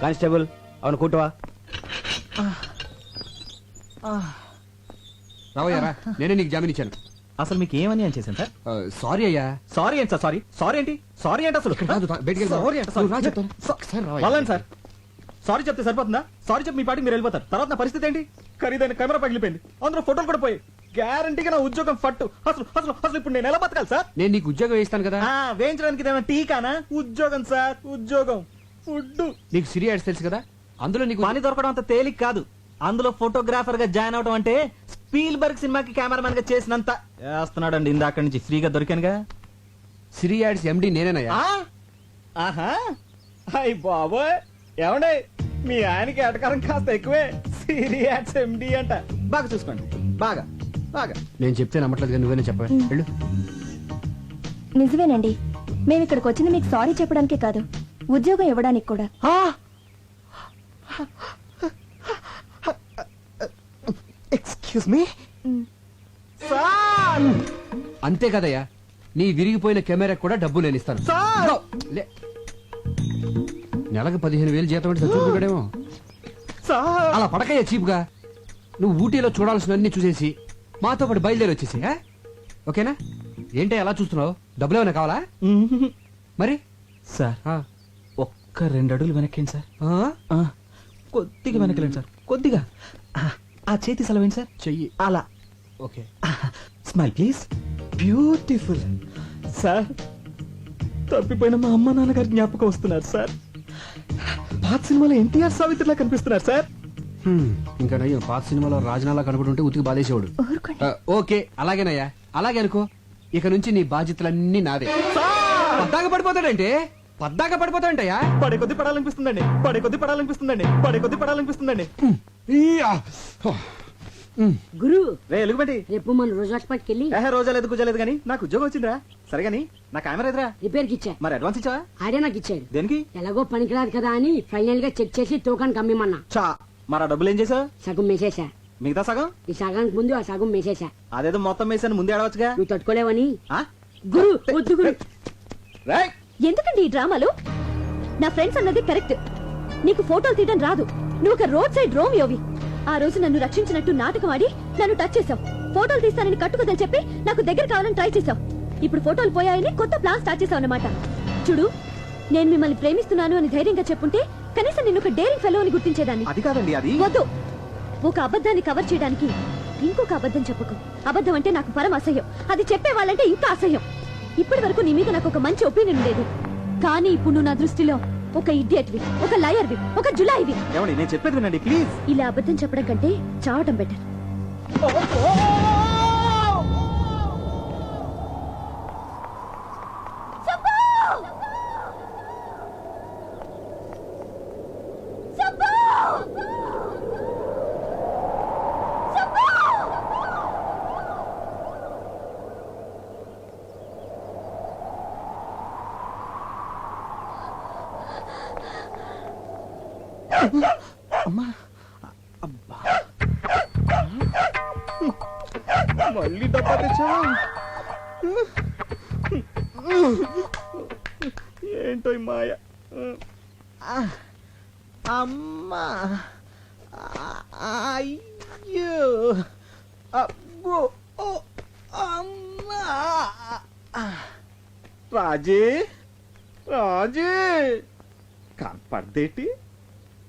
Constable అవును కూటవా రావయ్యారా నేనే నీకు జామీన్ ఇచ్చాను. అసలు మీకు ఏమని అని చేశాను సార్? సారీ అయ్యా. సారీ ఏంటి సార్ సారీ సారీ ఏంటి? సారీ ఏంటి అసలు. Sorry sorry. వాళ్ళని సార్. సారీ చెప్తే సరిపోతుందా? సారీ చెప్పి మీ పాటికి మీరు వెళ్ళిపోతారు. తర్వాత నా పరిస్థితి ఏంటి? ఖరీదైన కెమెరా పగిలిపోయింది అందులో ఫోటోలు కూడా పోయి గ్యారంటీగా నా ఉద్యోగం ఫట్టు. అసలు అసలు అసలు ఇప్పుడు నేను ఎలా బతకాలి సార్? నేను నీకు ఉద్యోగం వేస్తాను కదా. ఆ, వేయించడానికి ఇదేమైనా టీకానా ఉద్యోగం సార్ ఉద్యోగం. ఫుడ్ నీకు సిరి యాడ్స్ తెలుసు కదా? అందులో నీకు పని దొరకడం అంత తేలిక కాదు. అందులో ఫోటోగ్రాఫర్గా జాయిన్ అవడం అంటే స్పీల్ బర్గ్ సినిమాకి కెమెరామెన్గా చేసినంత చేస్తున్నాడండి ఇందాక నుంచి ఫ్రీగా దొరికానుగా. సిరి యాడ్స్ ఎండి నేనేనయ్యా. ఆ? ఆహా. అయ్ బాబోయ్. ఏమండే? మీ ఆయనకి ఎటకారం కాస్త ఎక్కువే. సీరియస్ ఎండి అంట. బాగా చూసుకోండి. బాగా. బాగా. నేను చెప్తే నమ్మట్లేదు కానీ నువ్వేనే చెప్పవే? వెళ్ళు. నిజమేనండి. మేము ఇక్కడికి వచ్చింది మీకు సారీ చెప్పడానికే కాదు. ఉద్యోగం ఇవ్వడానికి కూడా. Excuse me sir! అంతే కదయ్యా. నీ విరిగిపోయిన కెమెరా కూడా డబ్బు నేను ఇస్తాను. సార్! లే. నెలకు పదిహేను వేలు జీతం అంటే సార్! అలా పడకయ్యా చీప్గా. నువ్వు ఊటీలో చూడాల్సినవన్నీ చూసేసి మాతో పాటు బయలుదేరి వచ్చేసి ఆ? ఓకేనా? ఏంటి అలా చూస్తున్నావు? డబ్బులు ఏమైనా కావాలా? మరి? సార్. ఒక్క రెండు అడుగులు వెనక్కిండి సార్? ఆ? ఆ, కొద్దిగా వెనకలేండి సార్. కొద్దిగా. ఆ, ఆ చేతి సెలవేండి సార్? చెయ్యి. అలా. Okay. Smile please. Beautiful. Sir తప్పిపోయిన మా అమ్మ నాన్నగారి జ్ఞాపకం వస్తున్నారు సార్. పాత సినిమాలో ఎన్టీఆర్ సావిత్రిలా కనిపిస్తున్నారు సార్. హ్మ్, ఇంకా నయ్యం పాత సినిమాలో రాజనాలా కనుకుంటుంటే ఉతికి బాధేసేవాడు. ఊరుకోండి. ఆ, ఓకే అలాగేనయ్యా అలాగే అనుకో. ఇక నుంచి నీ బాధ్యతలన్నీ నావే. పద్దాక పడిపోతాడంటే? పద్దాక పడిపోతాడంటయ్యా? పడే కొద్ది పడాలనిపిస్తుందండి. పడే కొద్ది పడాలనిపిస్తుందండి. పడే కొద్ది పడాలనిపిస్తుందండి. గురు. రే ఎలుగుబంటి. రేపు మన రోజు హాస్పిటల్కి వెళ్ళి. ఏహే రోజా లేదు గుజ్జా లేదు కానీ నాకు ఉద్యోగం వచ్చిందిరా. సరే గాని నా కెమెరా ఎదురా రిపేర్కి ఇచ్చా. మరి అడ్వాన్స్ ఇచ్చావా? ఆడే నాకు ఇచ్చాడు. దేనికి? ఎలాగో పనికిరాదు కదా అని ఫైనల్గా చెక్ చేసి తోకానికి అమ్మిమన్నా చా మరి ఆ డబ్బులు ఏం చేసావు? సగం మేసేసా. మిగతా సగం? ఈ సగానికి ముందు ఆ సగం మేసేసా. అదేదో మొత్తం వేసాను ముందే ఆడవచ్చుగా నువ్వు తట్టుకోలేవని. ఆ? గురు వద్దు గురు. రేయ్! ఎందుకండి ఈ డ్రామాలు? నా ఫ్రెండ్స్ అన్నది కరెక్ట్. నీకు ఫోటోలు తీయడం రాదు. నువ్వు ఒక రోడ్ సైడ్ రోమియోవి. ఆ రోజు నన్ను రక్షించినట్టు నాటకం ఆడి నన్ను టచ్ చేసావు ఫోటోలు తీస్తానని కట్టుకుదని చెప్పి నాకు దగ్గర కావాలని ట్రై చేసావు ఇప్పుడు ఫోటోలు పోయాయని కొత్త ప్లాన్ స్టార్ట్ చేసావు అన్నమాట. చూడు నేను మిమ్మల్ని ప్రేమిస్తున్నాను అని ధైర్యంగా చెప్పుంటే కనీసం నిన్ను ఒక డేరింగ్ ఫెలో అని గుర్తించేదాన్ని. అది కాదండి అది వద్దు. ఒక అబద్ధాన్ని కవర్ చేయడానికి ఇంకొక అబద్ధం చెప్పకు. అబద్ధం అంటే నాకు పరమ అసహ్యం అది చెప్పే వాళ్ళంటే ఇంకా అసహ్యం. ఇప్పటి వరకు నీ మీద నాకు ఒక మంచి ఒపీనియన్ ఉండేది కానీ ఇప్పుడు నువ్వు నా దృష్టిలో ఒక ఇడియట్వి ఒక లయర్వి ఒక జులాయివి ఏమండి నేను చెప్పేది వినండి ప్లీజ్ ఇలా అబద్ధం చెప్పడం కంటే చావటం బెటర్ అమ్మా. అబ్బా. మళ్ళీ డబ్బా తెచ్చావా? ఏంటో ఈ మాయ? అమ్మా. అయ్యో. అబ్బో. అమ్మా. రాజీ. రాజీ. కనపడదేటి?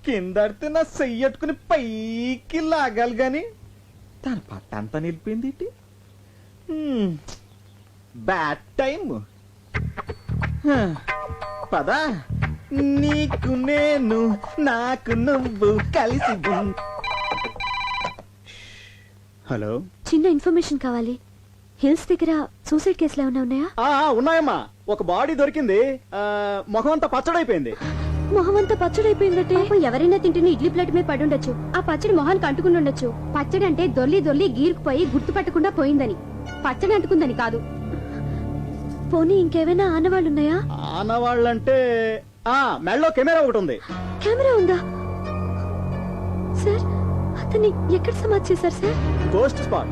కిందడితే నా చెయ్యట్టుకుని పైకి లాగాలి గాని తన పట్టంతా నిలిపింది. బ్యాడ్ టైం హ. పద. నీకు నేను నాకు నువ్వు కలిసి హలో. చిన్న ఇన్ఫర్మేషన్ కావాలి. హిల్స్ దగ్గర సూసైడ్ కేసులు ఏమైనా ఉన్నాయా? ఉన్నాయమ్మా. ఒక బాడీ దొరికింది. ముఖం అంతా పచ్చడైపోయింది. మొహం అంతా పచ్చడైపోయిందటే ఎవరైనా తింటున్న ఇడ్లీ ప్లేట్ మీద పడి ఉండొచ్చు. ఆ పచ్చడి మొహానికి అంటుకుని ఉండొచ్చు. పచ్చడి అంటే దొల్లి దొల్లి గీరుకుపోయి గుర్తుపట్టకుండా పోయిందని. పచ్చడి అంటుకుందని కాదు. పోనీ ఇంకేమైనా ఆనవాళ్ళు ఉన్నాయా ఆనవాళ్ళంటే ఆ మెళ్ళో కెమెరా ఒకటి ఉంది. కెమెరా ఉందా? సార్ అతన్ని ఎక్కడ సమాధి చేశారు సార్? Ghost spot.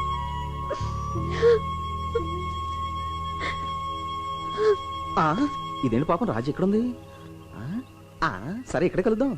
ఆ, ఇదేంటి పాపం? రాజు ఎక్కడుంది? ఆ, ఆ, సరే ఇక్కడే కలుద్దాం.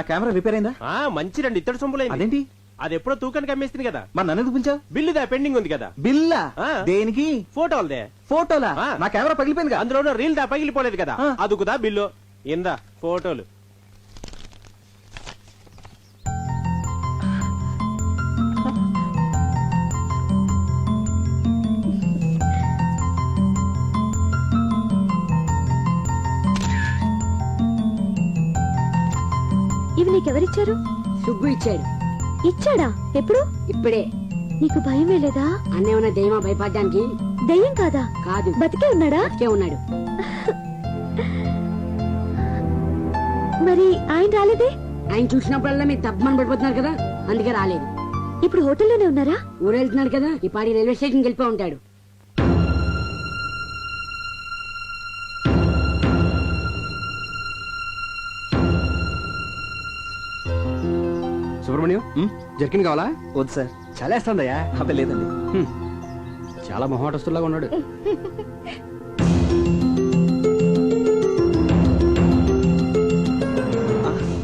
నా కెమెరా రిపేర్ అయిందా? ఆ మంచి రెండు. ఇత్తడి సొంపులైంది. అదేంటి? అది ఎప్పుడో తూకానికి అమ్మేస్తుంది కదా. మరి నన్ను ఎందుకు పిలిచావు? బిల్లుదా పెండింగ్ ఉంది కదా. బిల్లా? ఆ. దేనికి? ఫోటోలదే. ఫోటోలా? ఆ. నా కెమెరా పగిలిపోయింది అందులో రీల్ దా పగిలిపోలేదు కదా. ఆ. అదుకుదా బిల్లు. ఇందా ఫోటోలు. నీకెవరిచ్చారు సుబ్బు ఇచ్చాడు. ఇచ్చాడా? ఎప్పుడు? ఇప్పుడే. నీకు భయమే లేదా? అన్నేమన్నా దయ్యమా భయపడడానికి? దయ్యం కాదా? కాదు. బతికే ఉన్నాడా? బతికే ఉన్నాడు. మరి ఆయన రాలేదే? ఆయన చూసినప్పుడల్లా మీరు తప్పమని పడిపోతున్నారు కదా? అందుకే రాలేదు. ఇప్పుడు హోటల్లోనే ఉన్నారా? ఊరెళ్తున్నాడు కదా? ఈ పాడి రైల్వే స్టేషన్కి వెళ్ళిపో ఉంటాడు. సుబ్రహ్మణ్యం జర్కిన్ కావాలా? వద్దు సార్. చాలా వేస్తుందయ్యా అబ్బే లేదండి. చాలా మొహమాటస్తులాగా ఉన్నాడు.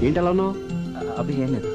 ఏంటి అలా ఉన్నావు? అబ్బే ఏం లేదు.